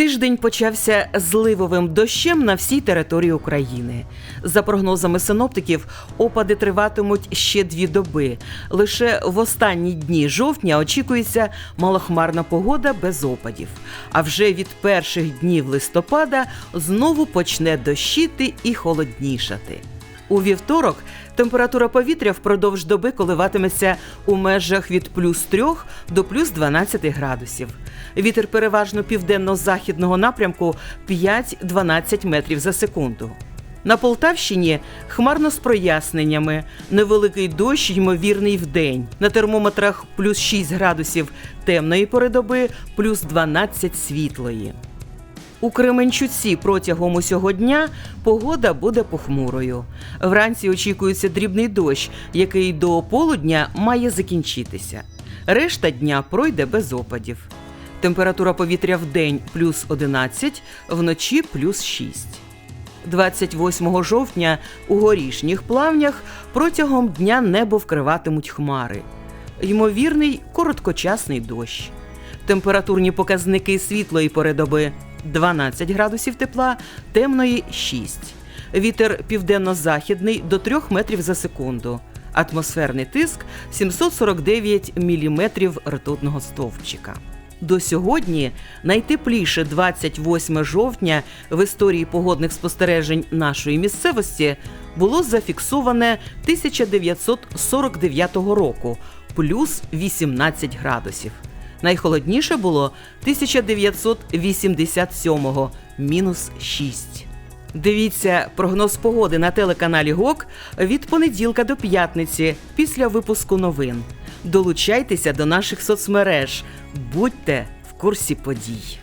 Тиждень почався зливовим дощем на всій території України. За прогнозами синоптиків, опади триватимуть ще дві доби. Лише в останні дні жовтня очікується малохмарна погода без опадів. А вже від перших днів листопада знову почне дощити і холоднішати. У вівторок температура повітря впродовж доби коливатиметься у межах від плюс 3 до плюс 12 градусів. Вітер переважно південно-західного напрямку 5-12 метрів за секунду. На Полтавщині хмарно з проясненнями, невеликий дощ, ймовірний вдень. На термометрах плюс 6 градусів темної пори доби, плюс 12 світлої. У Кременчуці протягом усього дня погода буде похмурою. Вранці очікується дрібний дощ, який до полудня має закінчитися. Решта дня пройде без опадів. Температура повітря в день плюс 11, вночі плюс 6. 28 жовтня у горішніх плавнях протягом дня небо вкриватимуть хмари. Ймовірний короткочасний дощ. Температурні показники світлої пори доби 12 градусів тепла, темної 6. Вітер південно-західний до 3 метрів за секунду. Атмосферний тиск 749 міліметрів ртутного стовпчика. До сьогодні найтепліше 28 жовтня в історії погодних спостережень нашої місцевості було зафіксоване 1949 року плюс 18 градусів. Найхолодніше було 1987-го мінус 6. Дивіться прогноз погоди на телеканалі ГОК від понеділка до п'ятниці після випуску новин. Долучайтеся до наших соцмереж, будьте в курсі подій.